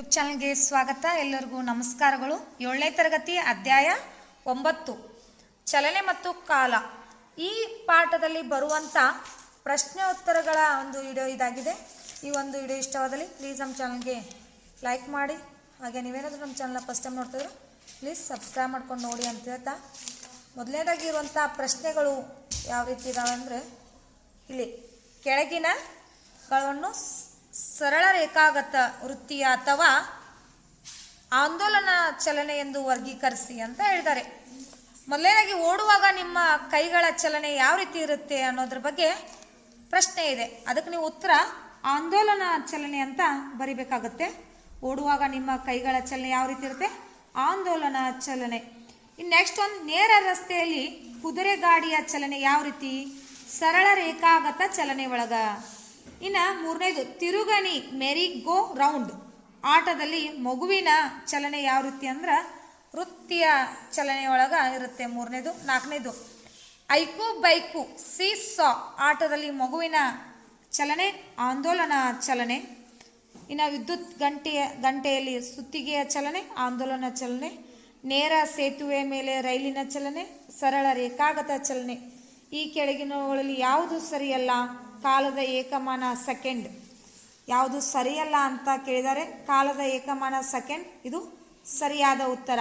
YouTube ಚಾನಲ್ಗೆ ಸ್ವಾಗತ. ಎಲ್ಲರಿಗೂ ನಮಸ್ಕಾರಗಳು. ಏಳನೇ ತರಗತಿ ಅಧ್ಯಾಯ ಒಂಬತ್ತು. ಚಲನೆ ಮತ್ತು ಕಾಲ. ಈ ಪಾಠದಲ್ಲಿ ಬರುವಂಥ ಪ್ರಶ್ನೆ ಉತ್ತರಗಳ ಒಂದು ವಿಡಿಯೋ ಇದಾಗಿದೆ. ಈ ಒಂದು ವಿಡಿಯೋ ಇಷ್ಟವಾದಲ್ಲಿ ಪ್ಲೀಸ್ ನಮ್ಮ ಚಾನಲ್ಗೆ ಲೈಕ್ ಮಾಡಿ. ಹಾಗೆ ನೀವೇನಾದರೂ ನಮ್ಮ ಚಾನಲ್ನ ಫಸ್ಟ್ ಟೈಮ್ ನೋಡ್ತಿದ್ರು ಪ್ಲೀಸ್ ಸಬ್ಸ್ಕ್ರೈಬ್ ಮಾಡ್ಕೊಂಡು ನೋಡಿ ಅಂತ ಹೇಳ್ತಾ. ಮೊದಲನೇದಾಗಿ ಇರುವಂಥ ಪ್ರಶ್ನೆಗಳು ಯಾವ ರೀತಿ ಇದಾವೆ ಅಂದರೆ ಇಲ್ಲಿ ಕೆಳಗಿನ ಗಳನ್ನು ಸರಳ ರೇಖಾಗತ ವೃತ್ತಿಯ ಅಥವಾ ಆಂದೋಲನ ಚಲನೆ ಎಂದು ವರ್ಗೀಕರಿಸಿ ಅಂತ ಹೇಳಿದ್ದಾರೆ. ಮೊದಲನೇದಾಗಿ ಓಡುವಾಗ ನಿಮ್ಮ ಕೈಗಳ ಚಲನೆ ಯಾವ ರೀತಿ ಇರುತ್ತೆ ಅನ್ನೋದ್ರ ಬಗ್ಗೆ ಪ್ರಶ್ನೆ ಇದೆ. ಅದಕ್ಕೆ ನೀವು ಉತ್ತರ ಆಂದೋಲನ ಚಲನೆ ಅಂತ ಬರಿಬೇಕಾಗುತ್ತೆ. ಓಡುವಾಗ ನಿಮ್ಮ ಕೈಗಳ ಚಲನೆ ಯಾವ ರೀತಿ ಇರುತ್ತೆ? ಆಂದೋಲನ ಚಲನೆ. ಇನ್ನು ನೆಕ್ಸ್ಟ್ ಒಂದು ನೇರ ರಸ್ತೆಯಲ್ಲಿ ಕುದುರೆ ಗಾಡಿಯ ಚಲನೆ ಯಾವ ರೀತಿ? ಸರಳ ರೇಖಾಗತ ಚಲನೆ ಒಳಗ ಇನ್ನು ಮೂರನೇದು, ತಿರುಗಣಿ ಮೆರಿ ಗೋ ರೌಂಡ್. ಆಟದಲ್ಲಿ ಮಗುವಿನ ಚಲನೆ ಯಾವ ರೀತಿ ಅಂದ್ರೆ ವೃತ್ತಿಯ ಚಲನೆಯೊಳಗ ಇರುತ್ತೆ ಮೂರನೇದು, ನಾಲ್ಕನೇದು. ಐಕು ಬೈಕು ಸಿ ಸಾ ಆಟದಲ್ಲಿ ಮಗುವಿನ ಚಲನೆ, ಆಂದೋಲನ ಚಲನೆ. ಇನ್ನು ವಿದ್ಯುತ್ ಗಂಟೆಯ, ಗಂಟೆಯಲ್ಲಿ ಸುತ್ತಿಗೆಯ ಚಲನೆ, ಆಂದೋಲನ ಚಲನೆ. ನೇರ ಸೇತುವೆ ಮೇಲೆ ರೈಲಿನ ಚಲನೆ, ಸರಳ ರೇಖಾಗತ ಚಲನೆ. ಈ ಕೆಳಗಿನವುಗಳಲ್ಲಿ ಯಾವುದು ಸರಿಯಲ್ಲ? ಕಾಲದ ಏಕಮಾನ ಸೆಕೆಂಡ್ ಯಾವುದು ಸರಿಯಲ್ಲ ಅಂತ ಕೇಳಿದರೆ ಕಾಲದ ಏಕಮಾನ ಸೆಕೆಂಡ್ ಇದು ಸರಿಯಾದ ಉತ್ತರ.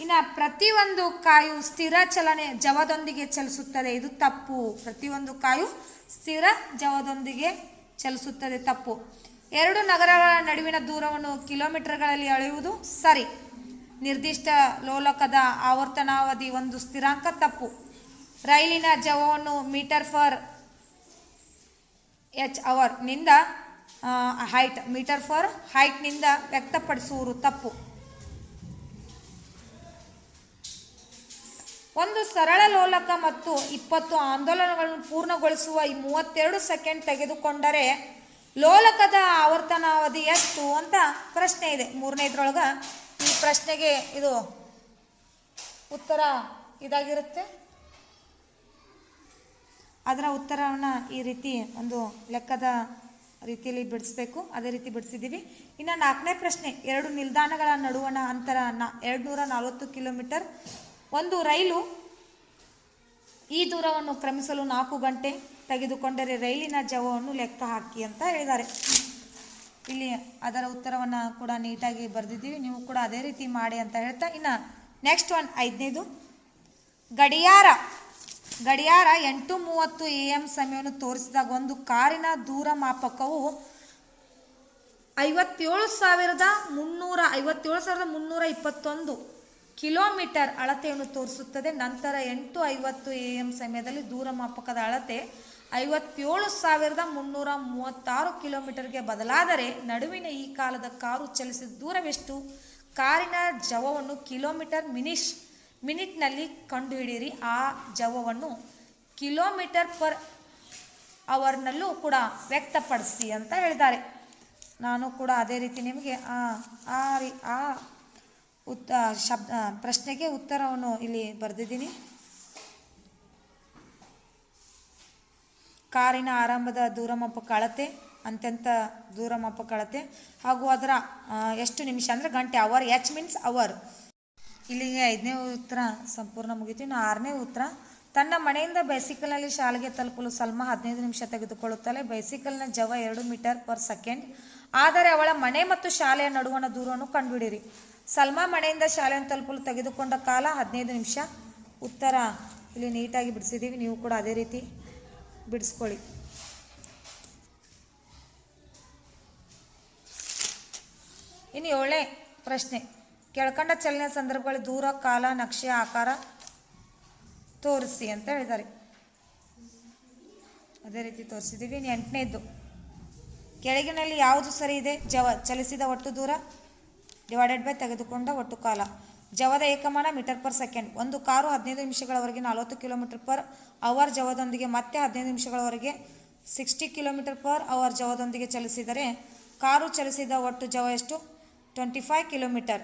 ಇನ್ನು ಪ್ರತಿಯೊಂದು ಕಾಯು ಸ್ಥಿರ ಚಲನೆ ಜವದೊಂದಿಗೆ ಚಲಿಸುತ್ತದೆ. ಇದು ತಪ್ಪು. ಪ್ರತಿಯೊಂದು ಕಾಯು ಸ್ಥಿರ ಜವದೊಂದಿಗೆ ಚಲಿಸುತ್ತದೆ. ತಪ್ಪು. ಎರಡು ನಗರಗಳ ನಡುವಿನ ದೂರವನ್ನು ಕಿಲೋಮೀಟರ್ಗಳಲ್ಲಿ ಅಳೆಯುವುದು ಸರಿ. ನಿರ್ದಿಷ್ಟ ಲೋಲಕದ ಆವರ್ತನಾವಧಿ ಒಂದು ಸ್ಥಿರಾಂಕ ತಪ್ಪು. ರೈಲಿನ ಜವವನ್ನು ಮೀಟರ್ ಫರ್ ಎಚ್ ಅವರ್ನಿಂದ ಹೈಟ್ ಮೀಟರ್ ಫಾರ್ ಹೈಟ್ನಿಂದ ವ್ಯಕ್ತಪಡಿಸುವುದು ತಪ್ಪು. ಒಂದು ಸರಳ ಲೋಲಕ ಮತ್ತು ಇಪ್ಪತ್ತು ಆಂದೋಲನಗಳನ್ನು ಪೂರ್ಣಗೊಳಿಸುವ ಈ ಮೂವತ್ತೆರಡು ಸೆಕೆಂಡ್ ತೆಗೆದುಕೊಂಡರೆ ಲೋಲಕದ ಆವರ್ತನಾವಧಿ ಎಷ್ಟು ಅಂತ ಪ್ರಶ್ನೆ ಇದೆ. ಮೂರನೇದ್ರೊಳಗ ಈ ಪ್ರಶ್ನೆಗೆ ಇದು ಉತ್ತರ ಇದಾಗಿರುತ್ತೆ. ಅದರ ಉತ್ತರವನ್ನು ಈ ರೀತಿ ಒಂದು ಲೆಕ್ಕದ ರೀತಿಯಲ್ಲಿ ಬಿಡಿಸ್ಬೇಕು. ಅದೇ ರೀತಿ ಬಿಡಿಸಿದ್ದೀವಿ. ಇನ್ನು ನಾಲ್ಕನೇ ಪ್ರಶ್ನೆ, ಎರಡು ನಿಲ್ದಾಣಗಳ ನಡುವಣ ಅಂತರ ನಾ ಎರಡು ನಲವತ್ತು ಕಿಲೋಮೀಟರ್, ಒಂದು ರೈಲು ಈ ದೂರವನ್ನು ಕ್ರಮಿಸಲು ನಾಲ್ಕು ಗಂಟೆ ತೆಗೆದುಕೊಂಡರೆ ರೈಲಿನ ಜವವನ್ನು ಲೆಕ್ಕ ಹಾಕಿ ಅಂತ ಹೇಳಿದ್ದಾರೆ. ಇಲ್ಲಿ ಅದರ ಉತ್ತರವನ್ನು ಕೂಡ ನೀಟಾಗಿ ಬರೆದಿದ್ದೀವಿ. ನೀವು ಕೂಡ ಅದೇ ರೀತಿ ಮಾಡಿ ಅಂತ ಹೇಳ್ತಾ ಇನ್ನು ನೆಕ್ಸ್ಟ್ ಒನ್ ಐದನೇದು. ಗಡಿಯಾರ ಗಡಿಯಾರ ಎಂಟು ಮೂವತ್ತು ಎ ಎಂ ಸಮಯವನ್ನು ತೋರಿಸಿದಾಗ ಒಂದು ಕಾರಿನ ದೂರ ಮಾಪಕವು ಐವತ್ತೇಳು ಸಾವಿರದ ಮುನ್ನೂರ ಐವತ್ತೇಳು ಸಾವಿರದ ಮುನ್ನೂರ ಇಪ್ಪತ್ತೊಂದು ಕಿಲೋಮೀಟರ್ ಅಳತೆಯನ್ನು ತೋರಿಸುತ್ತದೆ. ನಂತರ ಎಂಟು ಐವತ್ತು ಎ ಎಂ ಸಮಯದಲ್ಲಿ ದೂರ ಮಾಪಕದ ಅಳತೆ ಐವತ್ತೇಳು ಸಾವಿರದ ಮುನ್ನೂರ ಮೂವತ್ತಾರು ಕಿಲೋಮೀಟರ್ಗೆ ಬದಲಾದರೆ ನಡುವಿನ ಈ ಕಾಲದ ಕಾರು ಚಲಿಸಿದ ದೂರವೆಷ್ಟು? ಕಾರಿನ ಜವವನ್ನು ಕಿಲೋಮೀಟರ್ ಮಿನಿಶ್ ಮಿನಿಟ್ನಲ್ಲಿ ಕಂಡುಹಿಡಿಯಿರಿ. ಆ ಜವವನ್ನು ಕಿಲೋಮೀಟರ್ ಪರ್ ಅವರ್ನಲ್ಲೂ ಕೂಡ ವ್ಯಕ್ತಪಡಿಸಿ ಅಂತ ಹೇಳಿದ್ದಾರೆ. ನಾನು ಕೂಡ ಅದೇ ರೀತಿ ನಿಮಗೆ ಆ ಆ ರೀ, ಆ ಉತ್ತ ಶಬ್ದ ಪ್ರಶ್ನೆಗೆ ಉತ್ತರವನ್ನು ಇಲ್ಲಿ ಬರೆದಿದ್ದೀನಿ. ಕಾರಿನ ಆರಂಭದ ದೂರಮಪ್ಪ ಅಳತೆ ಅಂತ್ಯಂತ ಕಳತೆ ಹಾಗೂ ಅದರ ಎಷ್ಟು ನಿಮಿಷ ಅಂದರೆ ಗಂಟೆ, ಅವರ್, ಎಚ್ ಮೀನ್ಸ್ ಅವರ್. ಇಲ್ಲಿಗೆ ಐದನೇ ಉತ್ತರ ಸಂಪೂರ್ಣ ಮುಗಿತು. ಇನ್ನು ಆರನೇ ಉತ್ತರ, ತನ್ನ ಮನೆಯಿಂದ ಬೈಸಿಕಲ್ನಲ್ಲಿ ಶಾಲೆಗೆ ತಲುಪಲು ಸಲ್ಮಾ ಹದಿನೈದು ನಿಮಿಷ ತೆಗೆದುಕೊಳ್ಳುತ್ತಾಳೆ. ಬೈಸಿಕಲ್ನ ಜವ ಎರಡು ಮೀಟರ್ ಪರ್ ಸೆಕೆಂಡ್ ಆದರೆ ಅವಳ ಮನೆ ಮತ್ತು ಶಾಲೆಯ ನಡುವಣ ದೂರವನ್ನು ಕಂಡುಹಿಡಿಯಿರಿ. ಸಲ್ಮಾ ಮನೆಯಿಂದ ಶಾಲೆಯನ್ನು ತಲುಪಲು ತೆಗೆದುಕೊಂಡ ಕಾಲ ಹದಿನೈದು ನಿಮಿಷ. ಉತ್ತರ ಇಲ್ಲಿ ನೀಟಾಗಿ ಬಿಡಿಸಿದ್ದೀವಿ. ನೀವು ಕೂಡ ಅದೇ ರೀತಿ ಬಿಡಿಸ್ಕೊಳ್ಳಿ. ಇನ್ನು ಏಳನೇ ಪ್ರಶ್ನೆ. ಕೆಳಕಂಡ ಚಲನೆ ಸಂದರ್ಭಗಳಲ್ಲಿ ದೂರ, ಕಾಲ, ನಕ್ಷೆ, ಆಕಾರ ತೋರಿಸಿ ಅಂತ ಹೇಳಿದ್ದಾರೆ. ಅದೇ ರೀತಿ ತೋರಿಸಿದ್ದೀವಿ. ಎಂಟನೇದ್ದು, ಕೆಳಗಿನಲ್ಲಿ ಯಾವುದು ಸರಿ ಇದೆ? ಜವ, ಚಲಿಸಿದ ಒಟ್ಟು ದೂರ ಡಿವೈಡೆಡ್ ಬೈ ತೆಗೆದುಕೊಂಡ ಒಟ್ಟು ಕಾಲ. ಜವದ ಏಕಮಾನ ಮೀಟರ್ ಪರ್ ಸೆಕೆಂಡ್ ಒಂದು ಕಾರು ಹದಿನೈದು ನಿಮಿಷಗಳವರೆಗೆ ನಲವತ್ತು ಕಿಲೋಮೀಟರ್ ಪರ್ ಅವರ್ ಜವದೊಂದಿಗೆ ಮತ್ತೆ ಹದಿನೈದು ನಿಮಿಷಗಳವರೆಗೆ ಸಿಕ್ಸ್ಟಿ ಕಿಲೋಮೀಟರ್ ಪರ್ ಅವರ್ ಜವದೊಂದಿಗೆ ಚಲಿಸಿದರೆ, ಕಾರು ಚಲಿಸಿದ ಒಟ್ಟು ಜವ ಎಷ್ಟು? ಟ್ವೆಂಟಿ ಫೈವ್ ಕಿಲೋಮೀಟರ್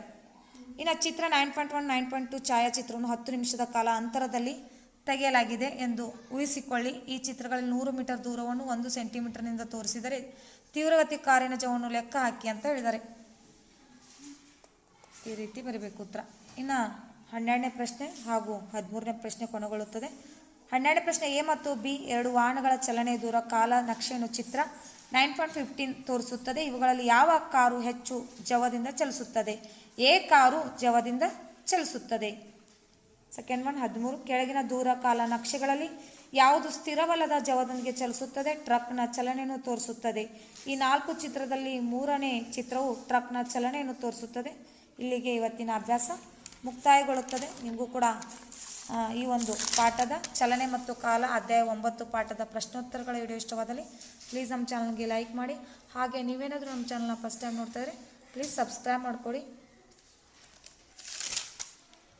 ಇನ್ನು ಚಿತ್ರ nine point one nine point two ಛಾಯಾಚಿತ್ರವನ್ನು ಹತ್ತು ನಿಮಿಷದ ಕಾಲ ಅಂತರದಲ್ಲಿ ತೆಗೆಯಲಾಗಿದೆ ಎಂದು ಊಹಿಸಿಕೊಳ್ಳಿ. ಈ ಚಿತ್ರಗಳಲ್ಲಿ ನೂರು ಮೀಟರ್ ದೂರವನ್ನು ಒಂದು ಸೆಂಟಿಮೀಟರ್ನಿಂದ ತೋರಿಸಿದರೆ ತೀವ್ರಗತಿ ಜವವನ್ನು ಲೆಕ್ಕ ಹಾಕಿ ಅಂತ ಹೇಳಿದ್ದಾರೆ. ಈ ರೀತಿ ಬರಬೇಕು ಉತ್ತರ. ಇನ್ನು ಹನ್ನೆರಡನೇ ಪ್ರಶ್ನೆ ಹಾಗೂ ಹದಿಮೂರನೇ ಪ್ರಶ್ನೆ ಕೊನೆಗೊಳ್ಳುತ್ತದೆ. ಹನ್ನೆರಡನೇ ಪ್ರಶ್ನೆ ಎ ಮತ್ತು ಬಿ ಎರಡು ವಾಹನಗಳ ಚಲನೆ ದೂರ ಕಾಲ ನಕ್ಷೆಯನ್ನು ಚಿತ್ರ ನೈನ್ ಪಾಯಿಂಟ್ ಫಿಫ್ಟೀನ್ ತೋರಿಸುತ್ತದೆ. ಇವುಗಳಲ್ಲಿ ಯಾವ ಕಾರು ಹೆಚ್ಚು ಜವದಿಂದ ಚಲಿಸುತ್ತದೆ? ಎ ಕಾರು ಜವದಿಂದ ಚಲಿಸುತ್ತದೆ. ಸೆಕೆಂಡ್ ಒನ್ ಹದಿಮೂರು, ಕೆಳಗಿನ ದೂರ ಕಾಲ ನಕ್ಷೆಗಳಲ್ಲಿ ಯಾವುದು ಸ್ಥಿರವಲ್ಲದ ಜವದೊಂದಿಗೆ ಚಲಿಸುತ್ತದೆ? ಟ್ರಕ್ನ ಚಲನೆಯನ್ನು ತೋರಿಸುತ್ತದೆ. ಈ ನಾಲ್ಕು ಚಿತ್ರದಲ್ಲಿ ಮೂರನೇ ಚಿತ್ರವು ಟ್ರಕ್ನ ಚಲನೆಯನ್ನು ತೋರಿಸುತ್ತದೆ. ಇಲ್ಲಿಗೆ ಇವತ್ತಿನ ಅಭ್ಯಾಸ ಮುಕ್ತಾಯಗೊಳ್ಳುತ್ತದೆ. ನಿಮಗೂ ಕೂಡ ಈ ಒಂದು ಪಾಠದ ಚಲನೆ ಮತ್ತು ಕಾಲ ಅಧ್ಯಾಯ ಒಂಬತ್ತು ಪಾಠದ ಪ್ರಶ್ನೋತ್ತರಗಳ ವಿಡಿಯೋ ಇಷ್ಟವಾದಲ್ಲಿ ಪ್ಲೀಸ್ ನಮ್ಮ ಚಾನಲ್ಗೆ ಲೈಕ್ ಮಾಡಿ. ಹಾಗೆ ನೀವೇನಾದರೂ ನಮ್ಮ ಚಾನಲ್ನ ಫಸ್ಟ್ ಟೈಮ್ ನೋಡ್ತಾ ಇದ್ರೆ ಪ್ಲೀಸ್ ಸಬ್ಸ್ಕ್ರೈಬ್ ಮಾಡಿಕೊಡಿ.